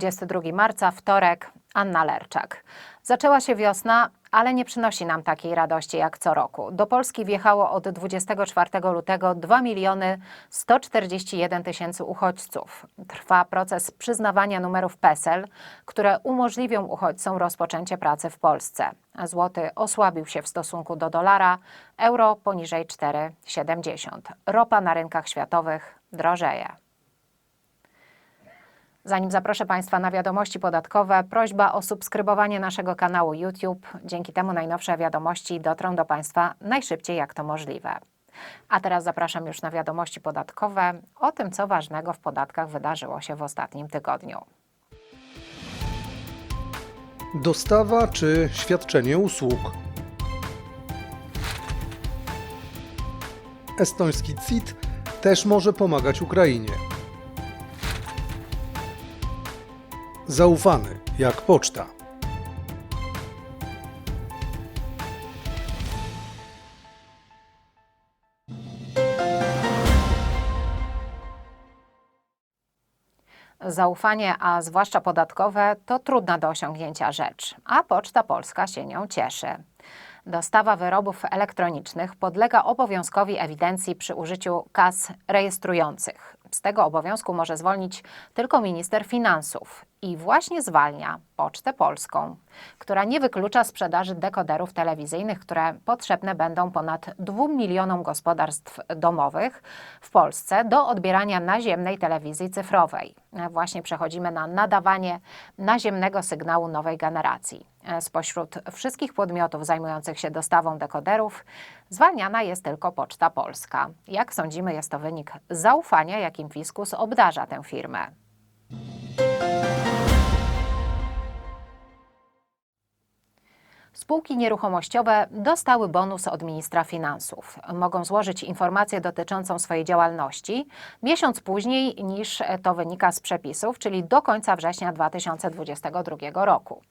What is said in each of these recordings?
22 marca, wtorek, Anna Lerczak. Zaczęła się wiosna, ale nie przynosi nam takiej radości jak co roku. Do Polski wjechało od 24 lutego 2 miliony 141 tysięcy uchodźców. Trwa proces przyznawania numerów PESEL, które umożliwią uchodźcom rozpoczęcie pracy w Polsce. Złoty osłabił się w stosunku do dolara, euro poniżej 4,70. Ropa na rynkach światowych drożeje. Zanim zaproszę Państwa na wiadomości podatkowe, prośba o subskrybowanie naszego kanału YouTube. Dzięki temu najnowsze wiadomości dotrą do Państwa najszybciej jak to możliwe. A teraz zapraszam już na wiadomości podatkowe o tym, co ważnego w podatkach wydarzyło się w ostatnim tygodniu. Dostawa czy świadczenie usług? Estoński CIT też może pomagać Ukrainie. Zaufany jak poczta. Zaufanie, a zwłaszcza podatkowe, to trudna do osiągnięcia rzecz, a Poczta Polska się nią cieszy. Dostawa wyrobów elektronicznych podlega obowiązkowi ewidencji przy użyciu kas rejestrujących. Z tego obowiązku może zwolnić tylko minister finansów i właśnie zwalnia Pocztę Polską, która nie wyklucza sprzedaży dekoderów telewizyjnych, które potrzebne będą ponad 2 milionom gospodarstw domowych w Polsce do odbierania naziemnej telewizji cyfrowej. Właśnie przechodzimy na nadawanie naziemnego sygnału nowej generacji. Spośród wszystkich podmiotów zajmujących się dostawą dekoderów zwalniana jest tylko Poczta Polska. Jak sądzimy, jest to wynik zaufania, jakim fiskus obdarza tę firmę. Spółki nieruchomościowe dostały bonus od ministra finansów. Mogą złożyć informację dotyczącą swojej działalności miesiąc później niż to wynika z przepisów, czyli do końca września 2022 roku.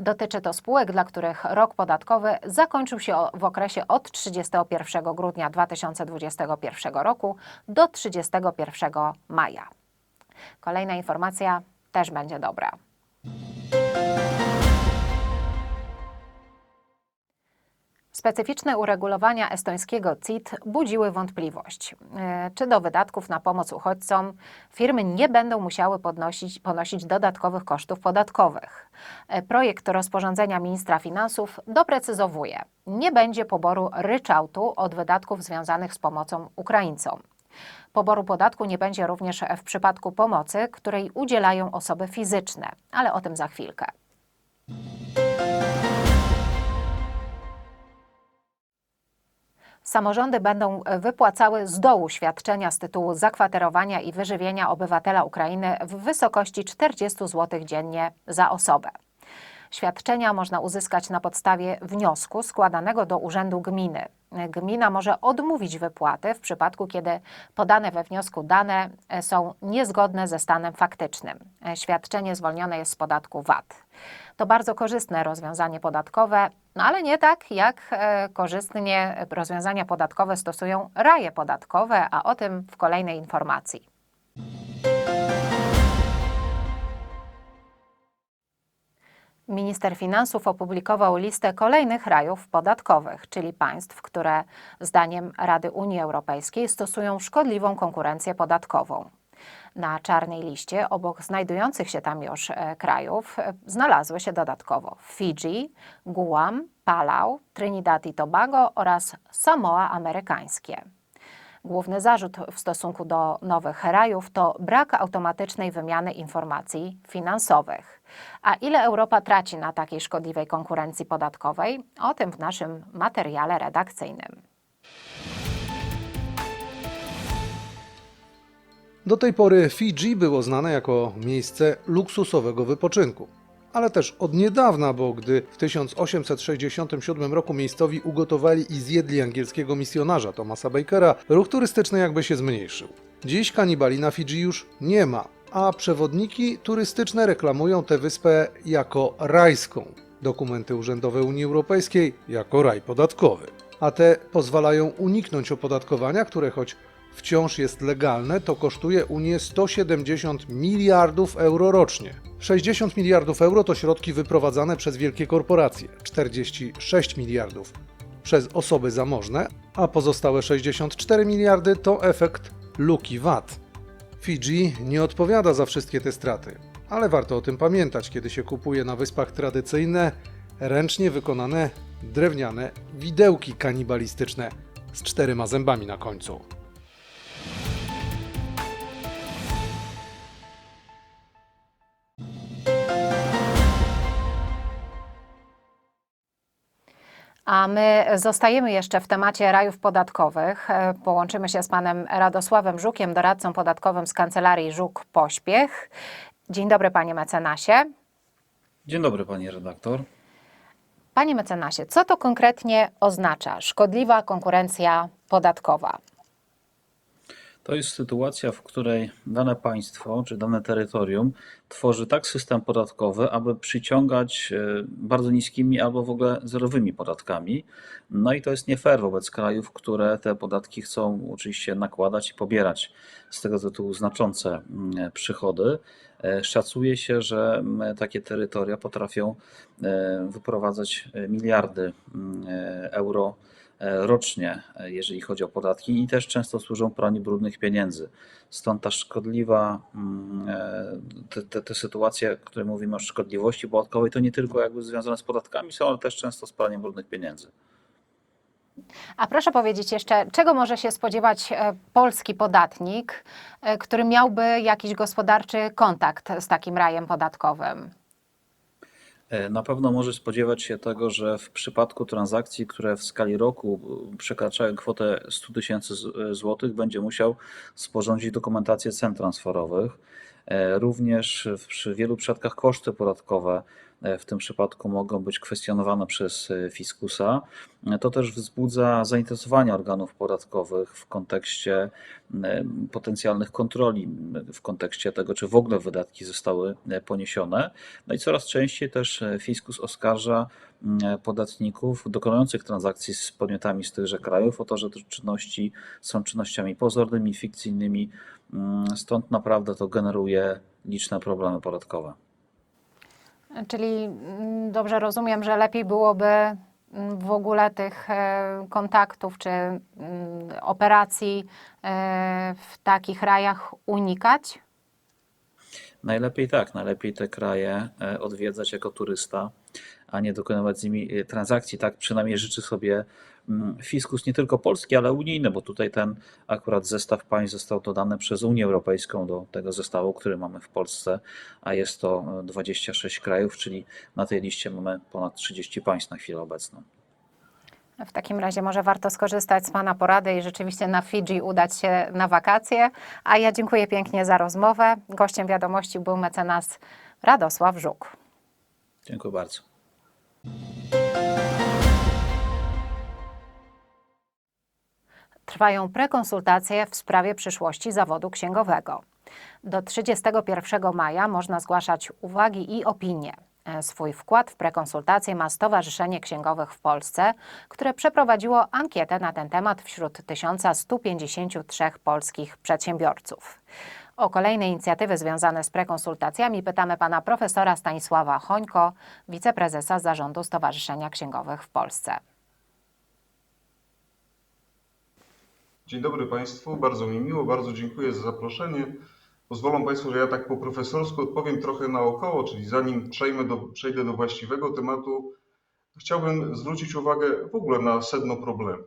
Dotyczy to spółek, dla których rok podatkowy zakończył się w okresie od 31 grudnia 2021 roku do 31 maja. Kolejna informacja też będzie dobra. Specyficzne uregulowania estońskiego CIT budziły wątpliwość, e, czy do wydatków na pomoc uchodźcom firmy nie będą musiały podnosić, ponosić dodatkowych kosztów podatkowych. E, Projekt rozporządzenia ministra finansów doprecyzowuje, nie będzie poboru ryczałtu od wydatków związanych z pomocą Ukraińcom. Poboru podatku nie będzie również w przypadku pomocy, której udzielają osoby fizyczne, ale o tym za chwilkę. Samorządy będą wypłacały z dołu świadczenia z tytułu zakwaterowania i wyżywienia obywatela Ukrainy w wysokości 40 zł dziennie za osobę. Świadczenia można uzyskać na podstawie wniosku składanego do Urzędu Gminy. Gmina może odmówić wypłaty w przypadku, kiedy podane we wniosku dane e, są niezgodne ze stanem faktycznym. E, Świadczenie zwolnione jest z podatku VAT. To bardzo korzystne rozwiązanie podatkowe, no ale nie tak jak e, korzystnie rozwiązania podatkowe stosują raje podatkowe, a o tym w kolejnej informacji. Minister Finansów opublikował listę kolejnych rajów podatkowych, czyli państw, które zdaniem Rady Unii Europejskiej stosują szkodliwą konkurencję podatkową. Na czarnej liście, obok znajdujących się tam już e, krajów, e, znalazły się dodatkowo Fidżi, Guam, Palau, Trinidad i Tobago oraz Samoa Amerykańskie. Główny zarzut w stosunku do nowych rajów to brak automatycznej wymiany informacji finansowych. A ile Europa traci na takiej szkodliwej konkurencji podatkowej? O tym w naszym materiale redakcyjnym. Do tej pory Fidżi było znane jako miejsce luksusowego wypoczynku. Ale też od niedawna, bo gdy w 1867 roku miejscowi ugotowali i zjedli angielskiego misjonarza Thomasa Bakera, ruch turystyczny jakby się zmniejszył. Dziś kanibali na Fidżi już nie ma, a przewodniki turystyczne reklamują tę wyspę jako rajską. Dokumenty urzędowe Unii Europejskiej jako raj podatkowy. A te pozwalają uniknąć opodatkowania, które choć wciąż jest legalne, to kosztuje Unię 170 miliardów euro rocznie. 60 miliardów euro to środki wyprowadzane przez wielkie korporacje, 46 miliardów przez osoby zamożne, a pozostałe 64 miliardy to efekt luki VAT. Fidżi nie odpowiada za wszystkie te straty, ale warto o tym pamiętać, kiedy się kupuje na wyspach tradycyjne, ręcznie wykonane drewniane widełki kanibalistyczne z czterema zębami na końcu. A my zostajemy jeszcze w temacie rajów podatkowych. E, Połączymy się z panem Radosławem Żukiem, doradcą podatkowym z kancelarii Żuk Pośpiech. Dzień dobry, panie mecenasie. Dzień dobry, pani redaktor. Panie mecenasie, co to konkretnie oznacza szkodliwa konkurencja podatkowa? To jest sytuacja, w której dane państwo czy dane terytorium tworzy tak system podatkowy, aby przyciągać e, bardzo niskimi albo w ogóle zerowymi podatkami. No i to jest nie fair wobec krajów, które te podatki chcą oczywiście nakładać i pobierać z tego tytułu znaczące mm, przychody. E, Szacuje się, że mm, takie terytoria potrafią e, wyprowadzać miliardy mm, euro rocznie, e, jeżeli chodzi o podatki, i też często służą praniu brudnych pieniędzy. Stąd ta szkodliwa, mm, e, te, te, te sytuacje, które mówimy o szkodliwości podatkowej, to nie tylko jakby związane z podatkami są, ale też często z praniem brudnych pieniędzy. A proszę powiedzieć jeszcze, czego może się spodziewać e, polski podatnik, e, który miałby jakiś gospodarczy kontakt z takim rajem podatkowym? E, Na pewno może spodziewać się tego, że w przypadku transakcji, które w skali roku e, przekraczają kwotę 100 tysięcy z- złotych, będzie musiał sporządzić dokumentację cen transferowych. E, Również przy wielu przypadkach koszty podatkowe e, w tym przypadku mogą być kwestionowane przez e, fiskusa. E, To też wzbudza zainteresowanie organów podatkowych w kontekście e, potencjalnych kontroli, w kontekście tego, czy w ogóle wydatki zostały e, poniesione. No i coraz częściej też e, fiskus oskarża podatników dokonujących transakcji z podmiotami z tychże krajów o to, że te czynności są czynnościami pozornymi, fikcyjnymi. Stąd naprawdę to generuje liczne problemy podatkowe. Czyli mm, dobrze rozumiem, że lepiej byłoby mm, w ogóle tych e, kontaktów czy mm, operacji e, w takich rajach unikać? Najlepiej tak, najlepiej te kraje e, odwiedzać jako turysta, a nie dokonywać z nimi e, transakcji. Tak przynajmniej życzy sobie mm, fiskus nie tylko polski, ale unijny, bo tutaj ten akurat zestaw państw został dodany przez Unię Europejską do tego zestawu, który mamy w Polsce, a jest to e, 26 krajów, czyli na tej liście mamy ponad 30 państw na chwilę obecną. W takim razie może warto skorzystać z Pana porady i rzeczywiście na Fidżi udać się na wakacje. A ja dziękuję pięknie za rozmowę. Gościem wiadomości był mecenas Radosław Żuk. Dziękuję bardzo. Trwają prekonsultacje w sprawie przyszłości zawodu księgowego. Do 31 maja można zgłaszać uwagi i opinie. Swój wkład w prekonsultacje ma Stowarzyszenie Księgowych w Polsce, które przeprowadziło ankietę na ten temat wśród 1153 polskich przedsiębiorców. O kolejne inicjatywy związane z prekonsultacjami pytamy pana profesora Stanisława Hońko, wiceprezesa zarządu Stowarzyszenia Księgowych w Polsce. Dzień dobry Państwu, bardzo mi miło, bardzo dziękuję za zaproszenie. Pozwolą Państwo, że ja tak po profesorsku odpowiem trochę naokoło, czyli zanim do, przejdę do właściwego tematu, chciałbym zwrócić uwagę w ogóle na sedno problemu.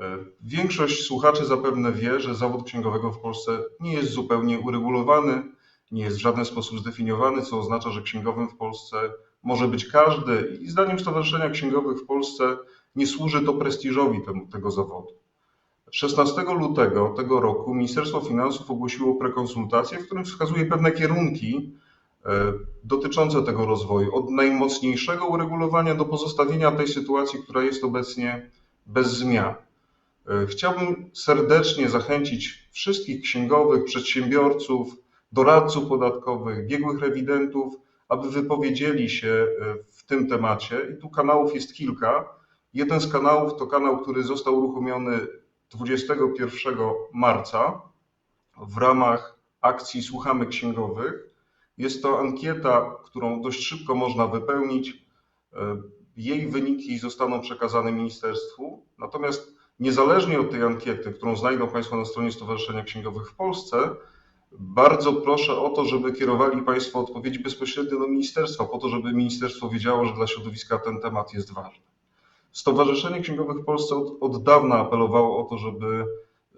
E, Większość słuchaczy zapewne wie, że zawód księgowego w Polsce nie jest zupełnie uregulowany, nie jest w żaden sposób zdefiniowany, co oznacza, że księgowym w Polsce może być każdy i zdaniem Stowarzyszenia Księgowych w Polsce nie służy to prestiżowi tego zawodu. 16 lutego tego roku Ministerstwo Finansów ogłosiło prekonsultacje, w którym wskazuje pewne kierunki e, dotyczące tego rozwoju. Od najmocniejszego uregulowania do pozostawienia tej sytuacji, która jest obecnie bez zmian. E, Chciałbym serdecznie zachęcić wszystkich księgowych, przedsiębiorców, doradców podatkowych, biegłych rewidentów, aby wypowiedzieli się e, w tym temacie. I tu kanałów jest kilka. Jeden z kanałów to kanał, który został uruchomiony 21 marca w ramach akcji Słuchamy Księgowych. Jest to ankieta, którą dość szybko można wypełnić. E, Jej wyniki zostaną przekazane ministerstwu. Natomiast niezależnie od tej ankiety, którą znajdą Państwo na stronie Stowarzyszenia Księgowych w Polsce, bardzo proszę o to, żeby kierowali Państwo odpowiedzi bezpośrednio do ministerstwa, po to, żeby ministerstwo wiedziało, że dla środowiska ten temat jest ważny. Stowarzyszenie Księgowych w Polsce od, od dawna apelowało o to, żeby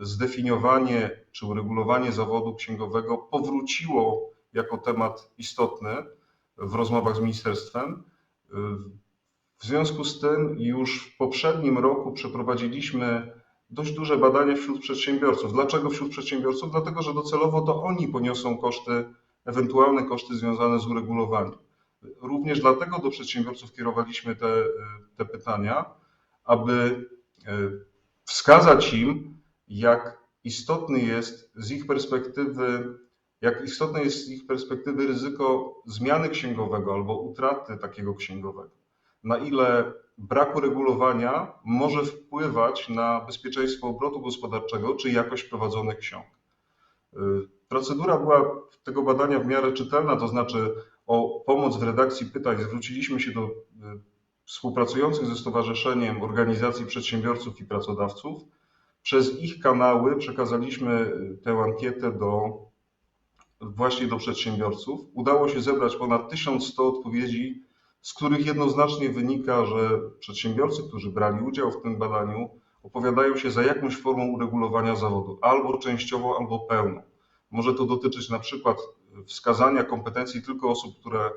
zdefiniowanie czy uregulowanie zawodu księgowego powróciło jako temat istotny w rozmowach z ministerstwem. W związku z tym już w poprzednim roku przeprowadziliśmy dość duże badania wśród przedsiębiorców. Dlaczego wśród przedsiębiorców? Dlatego, że docelowo to oni poniosą koszty, ewentualne koszty związane z uregulowaniem. Również dlatego do przedsiębiorców kierowaliśmy te, te pytania, aby e, wskazać im, jak istotny jest z ich perspektywy, jak istotne jest z ich perspektywy ryzyko zmiany księgowego albo utraty takiego księgowego. Na ile brak uregulowania może wpływać na bezpieczeństwo obrotu gospodarczego czy jakość prowadzonych ksiąg. Y, Procedura była tego badania w miarę czytelna, to znaczy o pomoc w redakcji pytań zwróciliśmy się do y, współpracujących ze stowarzyszeniem organizacji przedsiębiorców i pracodawców. Przez ich kanały przekazaliśmy y, tę ankietę do właśnie do przedsiębiorców. Udało się zebrać ponad 1100 odpowiedzi, z których jednoznacznie wynika, że przedsiębiorcy, którzy brali udział w tym badaniu, opowiadają się za jakąś formą uregulowania zawodu, albo częściowo, albo pełną. Może to dotyczyć na przykład wskazania kompetencji tylko osób, które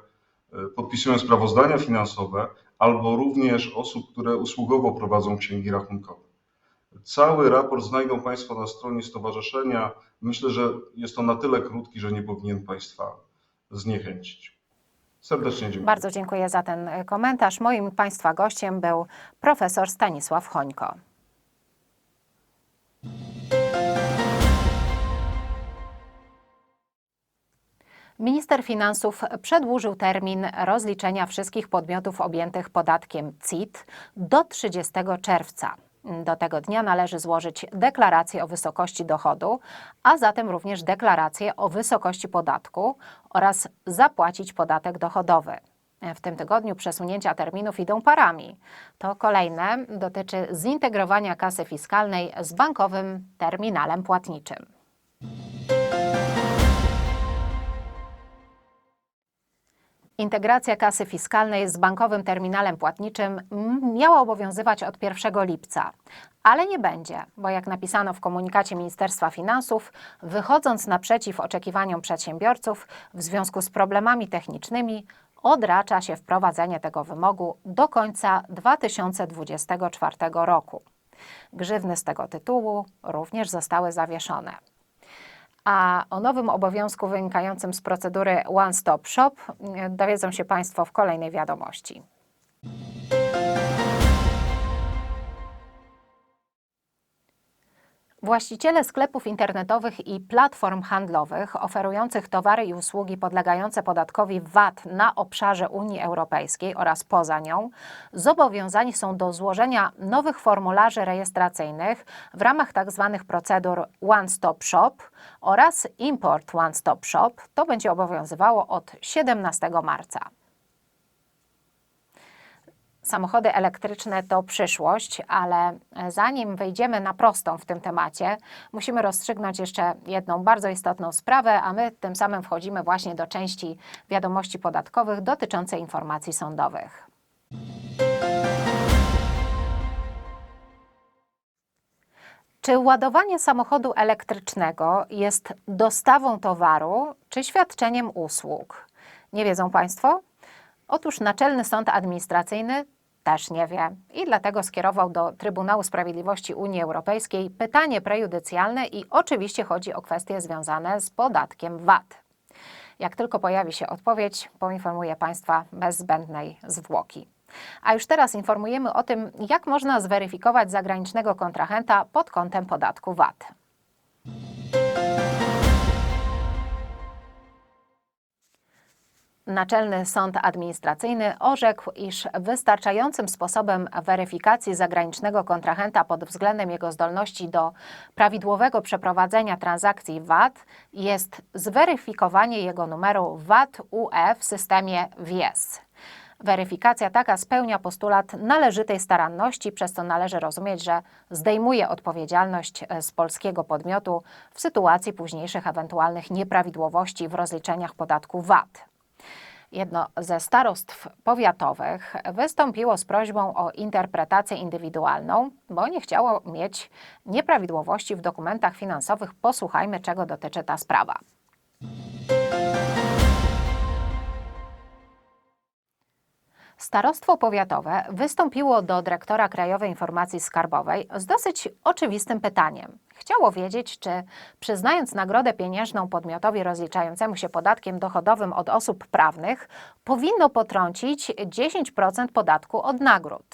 e, podpisują sprawozdania finansowe, albo również osób, które usługowo prowadzą księgi rachunkowe. Cały raport znajdą Państwo na stronie stowarzyszenia. Myślę, że jest on na tyle krótki, że nie powinien Państwa zniechęcić. Serdecznie dziękuję. Bardzo dziękuję za ten e, komentarz. Moim Państwa gościem był profesor Stanisław Hońko. Minister Finansów przedłużył termin rozliczenia wszystkich podmiotów objętych podatkiem CIT do 30 czerwca. Do tego dnia należy złożyć deklarację o wysokości dochodu, a zatem również deklarację o wysokości podatku oraz zapłacić podatek dochodowy. W tym tygodniu przesunięcia terminów idą parami. To kolejne dotyczy zintegrowania kasy fiskalnej z bankowym terminalem płatniczym. Integracja kasy fiskalnej z bankowym terminalem płatniczym miała obowiązywać od 1 lipca, ale nie będzie, bo jak napisano w komunikacie Ministerstwa Finansów, wychodząc naprzeciw oczekiwaniom przedsiębiorców w związku z problemami technicznymi, odracza się wprowadzenie tego wymogu do końca 2024 roku. Grzywny z tego tytułu również zostały zawieszone. A o nowym obowiązku wynikającym z procedury One Stop Shop dowiedzą się Państwo w kolejnej wiadomości. Właściciele sklepów internetowych i platform handlowych oferujących towary i usługi podlegające podatkowi VAT na obszarze Unii Europejskiej oraz poza nią zobowiązani są do złożenia nowych formularzy rejestracyjnych w ramach tzw. procedur One Stop Shop oraz Import One Stop Shop. To będzie obowiązywało od 17 marca. Samochody elektryczne to przyszłość, ale zanim wejdziemy na prostą w tym temacie, musimy rozstrzygnąć jeszcze jedną bardzo istotną sprawę, a my tym samym wchodzimy właśnie do części wiadomości podatkowych dotyczącej informacji sądowych. Czy ładowanie samochodu elektrycznego jest dostawą towaru czy świadczeniem usług? Nie wiedzą Państwo? Otóż Naczelny Sąd Administracyjny też nie wie i dlatego skierował do Trybunału Sprawiedliwości Unii Europejskiej pytanie prejudycjalne i oczywiście chodzi o kwestie związane z podatkiem VAT. Jak tylko pojawi się odpowiedź, poinformuję Państwa bez zbędnej zwłoki. A już teraz informujemy o tym, jak można zweryfikować zagranicznego kontrahenta pod kątem podatku VAT. Naczelny Sąd Administracyjny orzekł, iż wystarczającym sposobem weryfikacji zagranicznego kontrahenta pod względem jego zdolności do prawidłowego przeprowadzenia transakcji VAT jest zweryfikowanie jego numeru VAT-UE w systemie WIES. Weryfikacja taka spełnia postulat należytej staranności, przez co należy rozumieć, że zdejmuje odpowiedzialność e, z polskiego podmiotu w sytuacji późniejszych ewentualnych nieprawidłowości w rozliczeniach podatku VAT. Jedno ze starostw powiatowych wystąpiło z prośbą o interpretację indywidualną, bo nie chciało mieć nieprawidłowości w dokumentach finansowych. Posłuchajmy, czego dotyczy ta sprawa. Starostwo powiatowe wystąpiło do dyrektora Krajowej Informacji Skarbowej z dosyć oczywistym pytaniem. Chciało wiedzieć, czy przyznając nagrodę pieniężną podmiotowi rozliczającemu się podatkiem dochodowym od osób prawnych, powinno potrącić 10% podatku od nagród.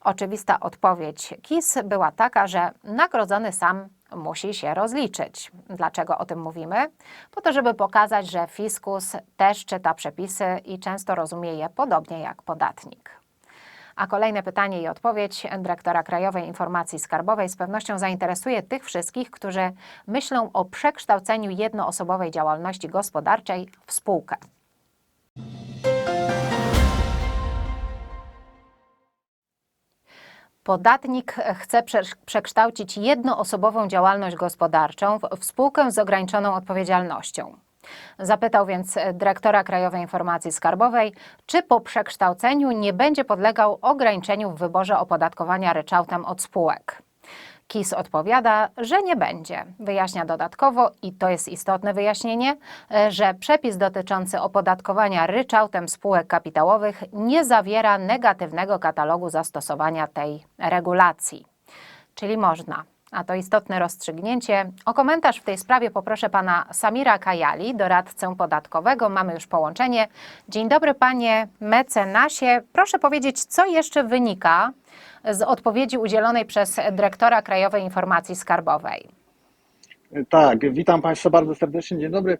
Oczywista odpowiedź KIS była taka, że nagrodzony sam musi się rozliczyć. Dlaczego o tym mówimy? Po to, żeby pokazać, że fiskus też czyta przepisy i często rozumie je podobnie jak podatnik. A kolejne pytanie i odpowiedź dyrektora Krajowej Informacji Skarbowej z pewnością zainteresuje tych wszystkich, którzy myślą o przekształceniu jednoosobowej działalności gospodarczej w spółkę. Podatnik chce prze- przekształcić jednoosobową działalność gospodarczą w spółkę z ograniczoną odpowiedzialnością. Zapytał więc dyrektora Krajowej Informacji Skarbowej, czy po przekształceniu nie będzie podlegał ograniczeniu w wyborze opodatkowania ryczałtem od spółek. KIS odpowiada, że nie będzie. Wyjaśnia dodatkowo, i to jest istotne wyjaśnienie, e, że przepis dotyczący opodatkowania ryczałtem spółek kapitałowych nie zawiera negatywnego katalogu zastosowania tej regulacji. Czyli można. A to istotne rozstrzygnięcie. O komentarz w tej sprawie poproszę pana Samira Kajali, doradcę podatkowego. Mamy już połączenie. Dzień dobry panie mecenasie. Proszę powiedzieć, co jeszcze wynika z odpowiedzi udzielonej przez dyrektora Krajowej Informacji Skarbowej. Tak, witam Państwa bardzo serdecznie. Dzień dobry.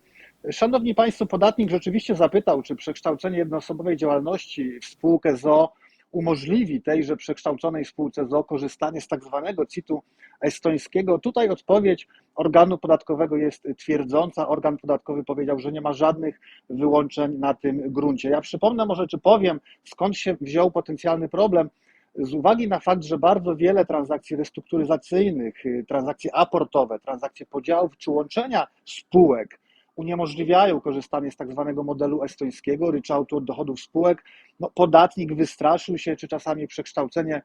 Szanowni Państwo, podatnik rzeczywiście zapytał, czy przekształcenie jednoosobowej działalności w spółkę ZO umożliwi tejże przekształconej spółce ZO korzystanie z tak zwanego CIT-u estońskiego. Tutaj odpowiedź organu podatkowego jest twierdząca. Organ podatkowy powiedział, że nie ma żadnych wyłączeń na tym gruncie. Ja przypomnę może, czy powiem, skąd się wziął potencjalny problem. Z uwagi na fakt, że bardzo wiele transakcji restrukturyzacyjnych, y, transakcje aportowe, transakcje podziałów czy łączenia spółek uniemożliwiają korzystanie z tak zwanego modelu estońskiego, ryczałtu od dochodów spółek, no, podatnik wystraszył się, czy czasami przekształcenie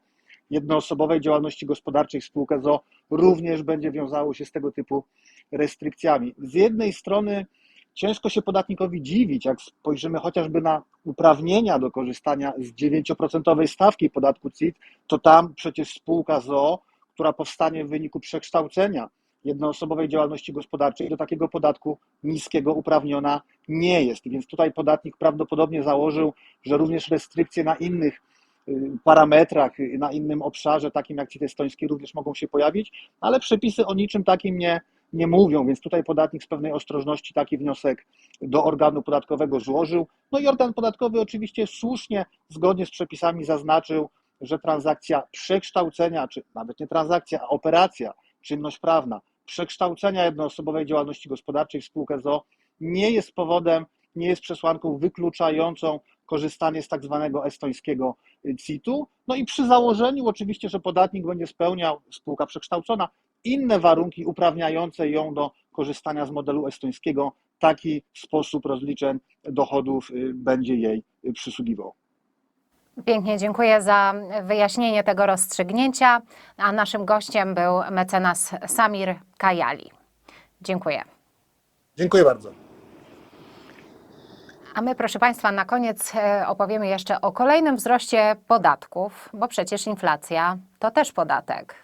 jednoosobowej działalności gospodarczej w spółkę ZO również będzie wiązało się z tego typu restrykcjami. Z jednej strony ciężko się podatnikowi dziwić, jak spojrzymy chociażby na uprawnienia do korzystania z 9% stawki podatku CIT, to tam przecież spółka ZO, która powstanie w wyniku przekształcenia jednoosobowej działalności gospodarczej, do takiego podatku niskiego uprawniona nie jest. Więc tutaj podatnik prawdopodobnie założył, że również restrykcje na innych y, parametrach, y, na innym obszarze, takim jak CIT estoński, również mogą się pojawić, ale przepisy o niczym takim nie, nie mówią, więc tutaj podatnik z pewnej ostrożności taki wniosek do organu podatkowego złożył. No i organ podatkowy oczywiście słusznie, zgodnie z przepisami zaznaczył, że transakcja przekształcenia, czy nawet nie transakcja, a operacja, czynność prawna, przekształcenia jednoosobowej działalności gospodarczej w spółkę ZO nie jest powodem, nie jest przesłanką wykluczającą korzystanie z tak zwanego estońskiego CIT-u. No i przy założeniu oczywiście, że podatnik będzie spełniał, spółka przekształcona, inne warunki uprawniające ją do korzystania z modelu estońskiego, taki sposób rozliczeń dochodów y, będzie jej y, przysługiwał. Pięknie dziękuję za wyjaśnienie tego rozstrzygnięcia, a naszym gościem był mecenas Samir Kajali. Dziękuję. Dziękuję bardzo. A my, proszę Państwa, na koniec e, opowiemy jeszcze o kolejnym wzroście podatków, bo przecież inflacja to też podatek.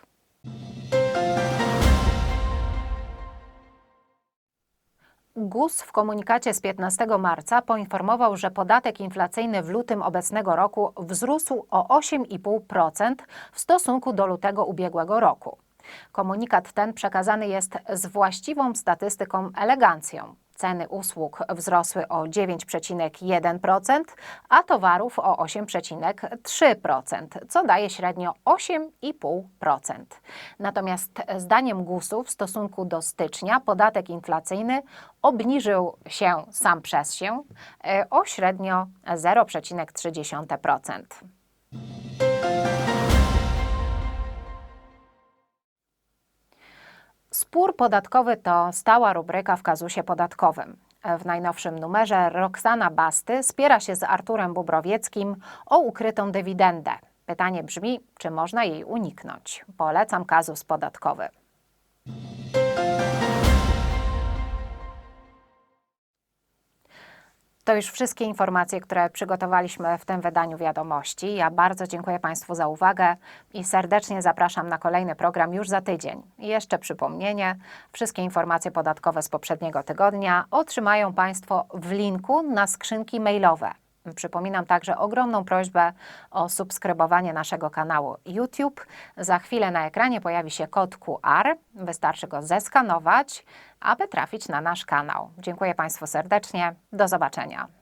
GUS w komunikacie z 15 marca poinformował, że podatek inflacyjny w lutym obecnego roku wzrósł o 8,5% w stosunku do lutego ubiegłego roku. Komunikat ten przekazany jest z właściwą statystyką elegancją. Ceny usług wzrosły o 9,1%, a towarów o 8,3%, co daje średnio 8,5%. Natomiast zdaniem GUS-u w stosunku do stycznia podatek inflacyjny obniżył się sam przez się e, o średnio 0,3%. Spór podatkowy to stała rubryka w kazusie podatkowym. W najnowszym numerze Roxana Basty spiera się z Arturem Bubrowieckim o ukrytą dywidendę. Pytanie brzmi, czy można jej uniknąć? Polecam kazus podatkowy. To już wszystkie informacje, które przygotowaliśmy w tym wydaniu wiadomości. Ja bardzo dziękuję Państwu za uwagę i serdecznie zapraszam na kolejny program już za tydzień. I jeszcze przypomnienie: wszystkie informacje podatkowe z poprzedniego tygodnia otrzymają Państwo w linku na skrzynki mailowe. Przypominam także ogromną prośbę o subskrybowanie naszego kanału YouTube. Za chwilę na ekranie pojawi się kod QR. Wystarczy go zeskanować, aby trafić na nasz kanał. Dziękuję Państwu serdecznie. Do zobaczenia.